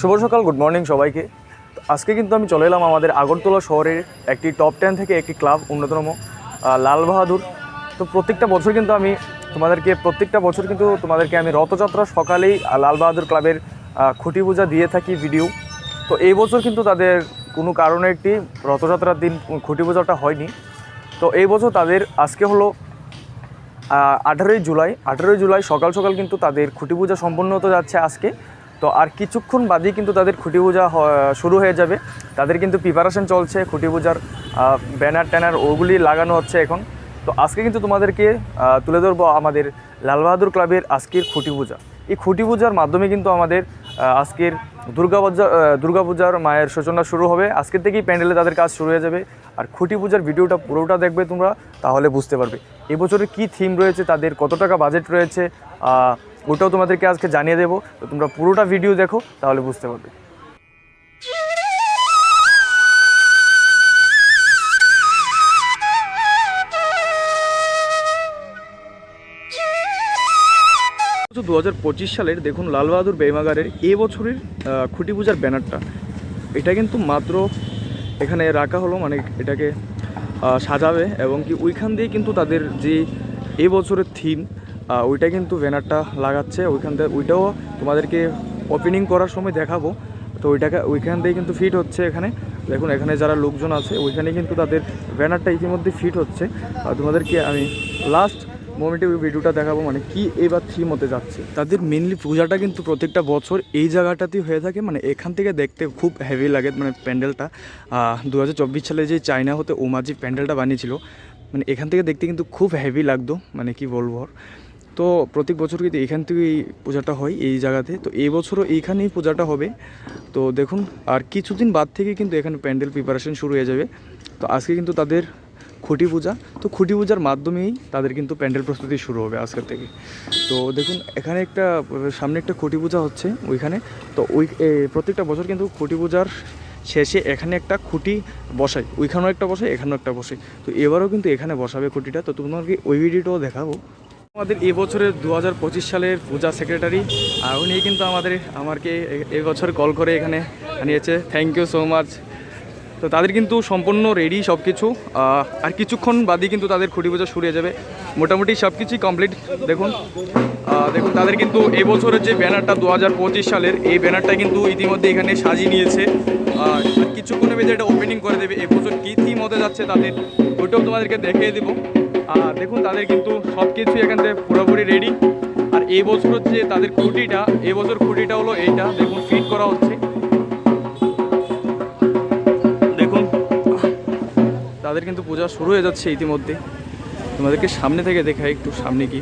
শুভ সকাল good morning সবাইকে। আজকে কিন্তু আমি চলে এলাম আমাদের আগরতলা শহরের একটি টপ টেন থেকে একটি ক্লাব অন্যতম লাল বাহাদুর। তো প্রত্যেকটা বছর কিন্তু আমি তোমাদেরকে, প্রত্যেকটা বছর কিন্তু তোমাদেরকে আমি রথযাত্রা সকালেই লাল বাহাদুর ক্লাবের খুঁটি পূজা দিয়ে থাকি ভিডিও তো এই বছর কিন্তু তাদের কোনো কারণে একটি রথযাত্রার দিন খুঁটি পূজাটা হয়নি। তো এই বছর তাদের আজকে হলো আঠারোই জুলাই আঠারোই জুলাই সকাল সকাল কিন্তু তাদের খুঁটি পূজা সম্পন্ন হতে যাচ্ছে আজকে। তো আর কিছুক্ষণ বাদেই কিন্তু তাদের খুঁটি পূজা শুরু হয়ে যাবে। তাদের কিন্তু প্রিপারেশন চলছে, খুঁটি পূজার ব্যানার ট্যানার ওগুলি লাগানো হচ্ছে এখন। তো আজকে কিন্তু তোমাদেরকে তুলে ধরবো আমাদের লাল বাহাদুর ক্লাবের আজকের খুঁটি পূজা। এই খুঁটি পূজার মাধ্যমে কিন্তু আমাদের আজকের দুর্গাপূজা দুর্গাপূজার মায়ের সূচনা শুরু হবে। আজকের থেকেই প্যান্ডেলে তাদের কাজ শুরু হয়ে যাবে। আর খুঁটি পূজার ভিডিওটা, পুরোটা দেখবে তোমরা, তাহলে বুঝতে পারবে। এবছরে কি থিম রয়েছে, তাদের কত টাকা বাজেট রয়েছে ওটাও তোমাদেরকে আজকে জানিয়ে দেবো। তো তোমরা পুরোটা ভিডিও দেখো, তাহলে বুঝতে পারবে। দু হাজার পঁচিশ সালের দেখুন লাল বাহাদুর বেমাগারের এ বছরের খুঁটি পূজার ব্যানারটা। এটা কিন্তু মাত্র এখানে রাখা হলো মানে এটাকে সাজাবে এবং কি ওইখান দিয়ে কিন্তু তাদের যে এ বছরের থিম ওইটা কিন্তু ব্যানারটা লাগাচ্ছে। ওইখান থেকে ওইটাও তোমাদেরকে ওপেনিং করার সময় দেখাবো। তো ওইটাকে, ওইখান দিয়ে কিন্তু ফিট হচ্ছে এখানে। দেখুন, এখানে যারা লোকজন আছে, ওইখানে কিন্তু তাদের ব্যানারটা ইতিমধ্যে ফিট হচ্ছে। তোমাদেরকে আমি লাস্ট মোমেন্টে ওই ভিডিওটা দেখাবো মানে কি এবার থিম হতে যাচ্ছে। তাদের মেনলি পূজাটা কিন্তু প্রত্যেকটা বছর এই জায়গাটাতেই হয়ে থাকে মানে এখান থেকে দেখতে খুব হেভি লাগে মানে প্যান্ডেলটা। দু হাজার চব্বিশ সালে যে চায়না হতে ওমাজি প্যান্ডেলটা বানিয়েছিল মানে এখান থেকে দেখতে কিন্তু খুব হেভি লাগতো মানে কি বলব আর। তো প্রত্যেক বছর কিন্তু এখান থেকেই পূজাটা হয় এই জায়গাতে। তো এই বছরও এইখানেই পূজাটা হবে। তো দেখুন, আর কিছুদিন বাদ থেকে কিন্তু এখানে প্যান্ডেল প্রিপারেশন শুরু হয়ে যাবে। তো আজকে কিন্তু তাদের খুঁটি পূজা। তো খুঁটি পূজার মাধ্যমেই তাদের কিন্তু প্যান্ডেল প্রস্তুতি শুরু হবে আজকের থেকে। তো দেখুন, এখানে একটা, সামনে একটা খুঁটি পূজা হচ্ছে ওইখানে। তো ওই প্রত্যেকটা বছর কিন্তু খুঁটি পূজার শেষে এখানে একটা খুঁটি বসাই। ওইখানেও একটা বসাই, এখানেও একটা বসাই। তো এবারও কিন্তু এখানে বসাবে খুঁটিটা। তো তোমাকে ওই ভিডিওটাও দেখাবো। আমাদের এবছরের দু হাজার পঁচিশ সালের পূজা সেক্রেটারি উনি কিন্তু আমাদের আমাকে এবছর কল করে এখানে আনিয়েছে। থ্যাংক ইউ সো মাচ তো তাদের কিন্তু সম্পূর্ণ রেডি সব কিছু আর কিছুক্ষণ বাদই কিন্তু তাদের খুঁটি পূজা শুরু হয়ে যাবে। মোটামুটি সব কিছুই কমপ্লিট দেখুন দেখুন, তাদের কিন্তু এবছরের যে ব্যানারটা দু হাজার পঁচিশ সালের, এই ব্যানারটা কিন্তু ইতিমধ্যে এখানে সাজিয়ে নিয়েছে। আর কিছুক্ষণের মধ্যে এটা ওপেনিং করে দেবে। এবছর কী থিম হতে যাচ্ছে তাদের, ওইটাও তোমাদেরকে দেখিয়ে দেবো। আর, দেখুন, তাদের কিন্তু সব কিছুই এখান থেকে পুরোপুরি রেডি আর এই বছর হচ্ছে তাদের খুঁটিটা, এবছর খুঁটিটা হলো এইটা। দেখুন ফিট করা হচ্ছে। তাদের কিন্তু পূজা শুরু হয়ে যাচ্ছে ইতিমধ্যে। তোমাদেরকে সামনে থেকে দেখাই একটু সামনে কি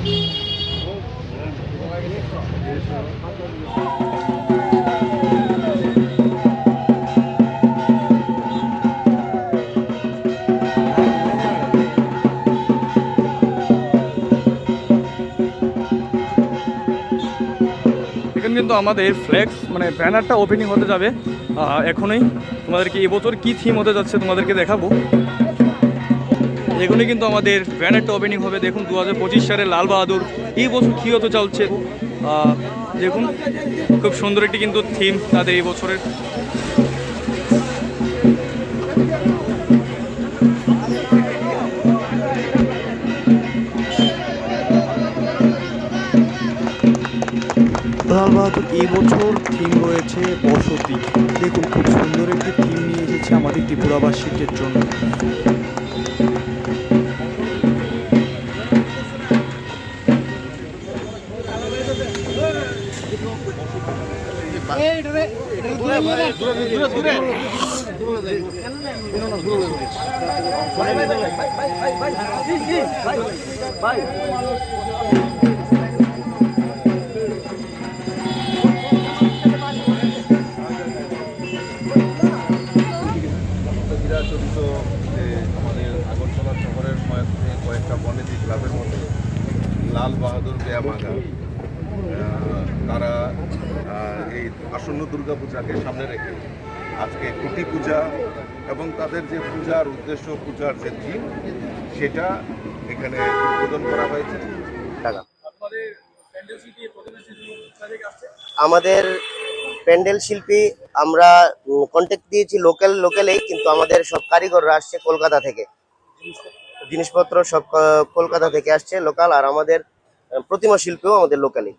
এখানে কিন্তু আমাদের ফ্লেক্স মানে ব্যানারটা ওপেনিং হতে যাবে। এখনই তোমাদেরকে এবছর কি থিম হতে যাচ্ছে তোমাদেরকে দেখাবো। এখনই কিন্তু আমাদের ব্যানারটা ওপেনিং হবে। দেখুন দু হাজার পঁচিশ সালে লাল বাহাদুর। এই বছর কী হতে চলছে? দেখুন, খুব সুন্দর একটি কিন্তু থিম তাদের এই বছরের। এই বছর থিম রয়েছে বসতি। দেখুন, খুব সুন্দর একটি থিম নিয়ে এসেছে আমাদের ত্রিপুরাবাসীদের জন্য। চিরাচরিত যে আমাদের আগরতলা শহরের কয়েকটা বনেদি ক্লাবের মধ্যে লাল বাহাদুর বেয়ামাগা আহ, তারা এই আসন্ন দুর্গাপূজাকে সামনে রেখে আজকে কুটি পূজা এবং তাদের যে পূজার উদ্দেশ্য পূজার যে থিম সেটা এখানে উদ্বোধন করা হয়েছে। আমাদের প্যান্ডেল শিল্পী আমরা কন্ট্যাক্ট দিয়েছি লোকাল লোকালেই কিন্তু আমাদের সব কারিগররা আসছে কলকাতা থেকে। জিনিসপত্র সব কলকাতা থেকে আসছে লোকাল আর আমাদের প্রতিমা শিল্পীও আমাদের লোকালি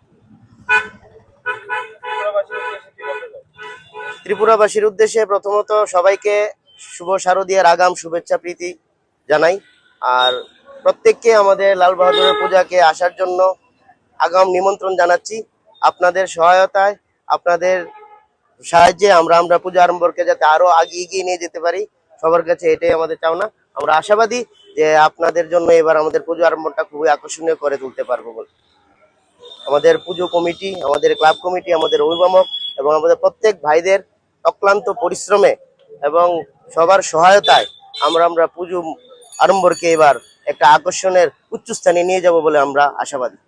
ত্রিপুরাবাসীর উদ্দেশ্যে প্রথমত সবাইকে শুভ শারদীয়ার আগাম শুভেচ্ছা প্রীতি জানাই। আর প্রত্যেককে আমাদের লাল বাহাদুরের পূজাকে আসার জন্য আগাম নিমন্ত্রণ জানাচ্ছি। আপনাদের সহায়তায়, আপনাদের সাহায্যে আমরা আমরা পূজা আরম্ভকে যাতে আরও আগে এগিয়ে নিয়ে যেতে পারি, সবার কাছে এটাই আমাদের চাওনা। আমরা আশাবাদী যে আপনাদের জন্য এবার আমাদের পুজো আরম্ভটা খুবই আকর্ষণীয় করে তুলতে পারব বলে। আমাদের পুজো কমিটি, আমাদের ক্লাব কমিটি, আমাদের অভিভাবক এবং আমাদের প্রত্যেক ভাইদের অক্লান্ত পরিশ্রমে এবং সবার সহায়তায় আমরা আমরা পুজো আড়ম্বরকে এবার একটা আকর্ষণের উচ্চস্থানে নিয়ে যাব বলে আমরা আশাবাদী।